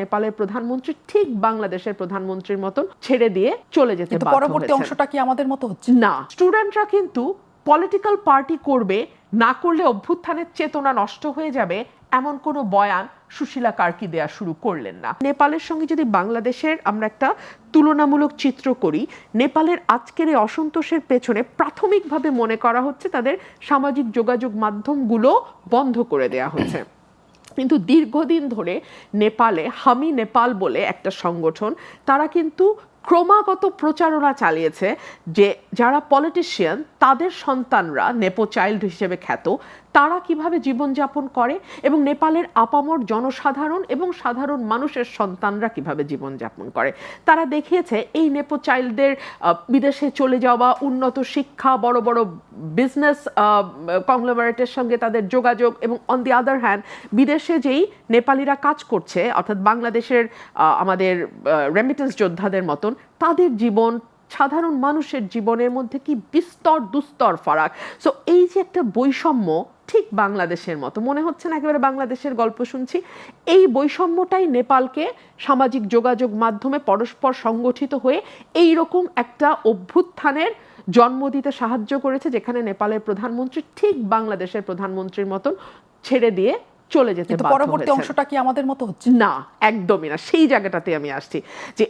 নেপালের প্রধানমন্ত্রী ঠিক বাংলাদেশের প্রধানমন্ত্রীর মতন ছেড়ে দিয়ে চলে যেতে বাধ্য পরবর্তী অংশটা কি আমাদের মতো হচ্ছে? না স্টুডেন্টরা কিন্তু পলিটিক্যাল পার্টি করবে না করলে অভ্যুত্থানের চেতনা নষ্ট হয়ে যাবে এমন কোনো বয়ান সুশীলা কার্কি দেয়া শুরু করলেন না। নেপালের সঙ্গে যদি বাংলাদেশের আমরা একটা তুলনামূলক চিত্র করি নেপালের আজকের এই অসন্তোষের পেছনে প্রাথমিকভাবে মনে করা হচ্ছে তাদের সামাজিক যোগাযোগ মাধ্যমগুলো বন্ধ করে দেয়া হচ্ছে। কিন্তু দীর্ঘদিন ধরে নেপালে, হামি নেপাল বলে একটা সংগঠন, তারা কিন্তু ক্রমাগত প্রচারণা চালিয়েছে যে যারা পলিটিশিয়ান তাদের সন্তানরা নেপো চাইল্ড হিসেবে খ্যাত তারা কীভাবে জীবনযাপন করে এবং নেপালের আপামর জনসাধারণ এবং সাধারণ মানুষের সন্তানরা কীভাবে জীবনযাপন করে? তারা দেখিয়েছে এই নেপো চাইল্ডদের বিদেশে চলে যাওয়া, উন্নত শিক্ষা, বড় বড় বিজনেস কংগ্লোমারেটের সঙ্গে তাদের যোগাযোগ এবং অন দি আদার হ্যান্ড বিদেশে যেই নেপালিরা কাজ করছে, অর্থাৎ বাংলাদেশের আমাদের রেমিটেন্স যোদ্ধাদের মতন, তাদের জীবন, সাধারণ মানুষের জীবনের মধ্যে কি বিস্তর দুস্তর ফারাক? সো এই যে একটা বৈষম্য ঠিক বাংলাদেশের মতো। মনে হচ্ছে না একেবারে বাংলাদেশের গল্প শুনছি। এই বৈষম্যটাই নেপালকে সামাজিক যোগাযোগ মাধ্যমে পরস্পর সংগঠিত হয়ে এই রকম একটা অভ্যুত্থানের জন্ম দিতে সাহায্য করেছে যেখানে নেপালের প্রধানমন্ত্রী ঠিক বাংলাদেশের প্রধানমন্ত্রীর মতন ছেড়ে দিয়ে চলে যেতে পরবর্তী অংশটা কি আমাদের মতো হচ্ছে? না একদমই না। সেই জায়গাটাতে আমি আসছি যে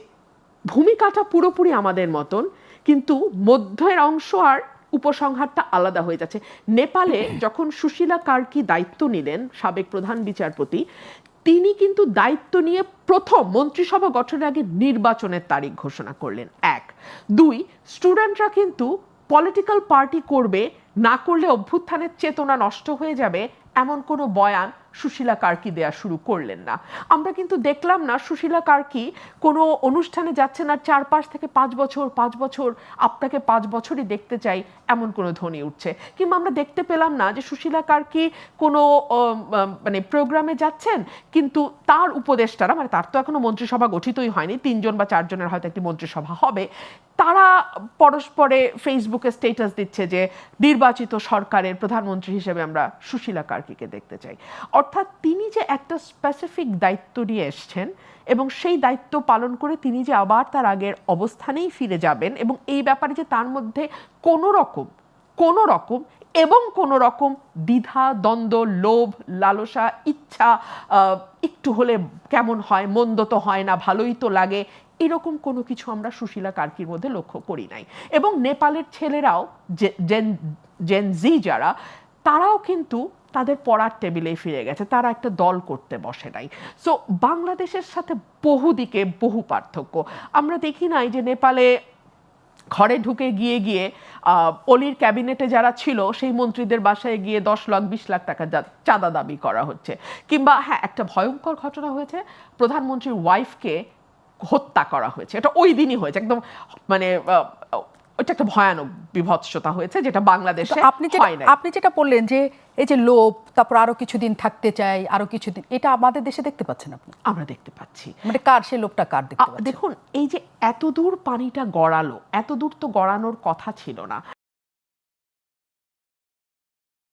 ভূমিকাটা পুরোপুরি আমাদের মতন কিন্তু মধ্যের অংশ আর উপসংহারটা আলাদা হয়ে যাচ্ছে। নেপালে যখন সুশীলা কার্কি দায়িত্ব নিলেন সাবেক প্রধান বিচারপতি, তিনি কিন্তু দায়িত্ব নিয়ে প্রথম মন্ত্রিসভা গঠনের আগে নির্বাচনের তারিখ ঘোষণা করলেন। এক। দুই, স্টুডেন্টরা কিন্তু পলিটিক্যাল পার্টি করবে, না করলে অভ্যুত্থানের চেতনা নষ্ট হয়ে যাবে এমন কোনো বয়ান সুশীলা কার্কি দেয়া শুরু করলেন না। আমরা কিন্তু দেখলাম না সুশীলা কার্কি কোনো অনুষ্ঠানে যাচ্ছেন আর চার পাঁচ থেকে পাঁচ বছর পাঁচ বছর, আপনাকে পাঁচ বছরই দেখতে চাই, এমন কোনো ধ্বনি উঠছে। কিংবা আমরা দেখতে পেলাম না যে সুশীলা কার্কি কোনো মানে প্রোগ্রামে যাচ্ছেন, কিন্তু তার উপদেষ্টারা মানে তার তো এখনও মন্ত্রিসভা গঠিতই হয়নি, তিনজন বা চারজনের হয়তো একটি মন্ত্রিসভা হবে, তারা পরস্পরে ফেসবুকে স্টেটাস দিচ্ছে যে নির্বাচিত সরকারের প্রধানমন্ত্রী হিসেবে আমরা সুশীলা কার্কিকে দেখতে চাই। অর্থাৎ তিনি যে একটা স্পেসিফিক দায়িত্ব নিয়ে এসছেন এবং সেই দায়িত্ব পালন করে তিনি যে আবার তার আগের অবস্থানেই ফিরে যাবেন এবং এই ব্যাপারে যে তার মধ্যে কোনো রকম কোনো রকম এবং কোনো রকম দ্বিধা, দ্বন্দ্ব, লোভ, লালসা, ইচ্ছা একটু হলে কেমন হয়, মন্দ তো হয় না, ভালোই তো লাগে, এরকম কোনো কিছু আমরা সুশীলা কার্কির মধ্যে লক্ষ্য করি নাই। এবং নেপালের ছেলেরাও জেন জেন জি যারা, তারাও কিন্তু তাদের পড়ার টেবিলেই ফিরে গেছে, তারা একটা দল করতে বসে নাই। সো বাংলাদেশের সাথে বহু দিকে বহু পার্থক্য। আমরা দেখি নাই যে নেপালে ঘরে ঢুকে গিয়ে গিয়ে অলির ক্যাবিনেটে যারা ছিল, সেই মন্ত্রীদের বাসায় গিয়ে দশ লাখ, বিশ লাখ টাকা চাঁদা দাবি করা হচ্ছে। কিংবা হ্যাঁ একটা ভয়ঙ্কর ঘটনা হয়েছে, প্রধানমন্ত্রীর ওয়াইফকে হত্যা করা হয়েছে। এটা ওই দিনই হয়েছে, একদম মানে ওটা একটা ভয়ানক বিভৎসতা হয়েছে যেটা বাংলাদেশে আপনি যেটা আপনি যেটা বললেন যে এই যে লোভ তারপর আরও কিছুদিন থাকতে চাই আরও কিছুদিন এটা আমাদের দেশে দেখতে পাচ্ছেন আপনি? আমরা দেখতে পাচ্ছি। মানে কার সে লোভটা কার দেখতে দেখুন এই যে এত দূর পানিটা গড়ালো এত দূর তো গড়ানোর কথা ছিল না।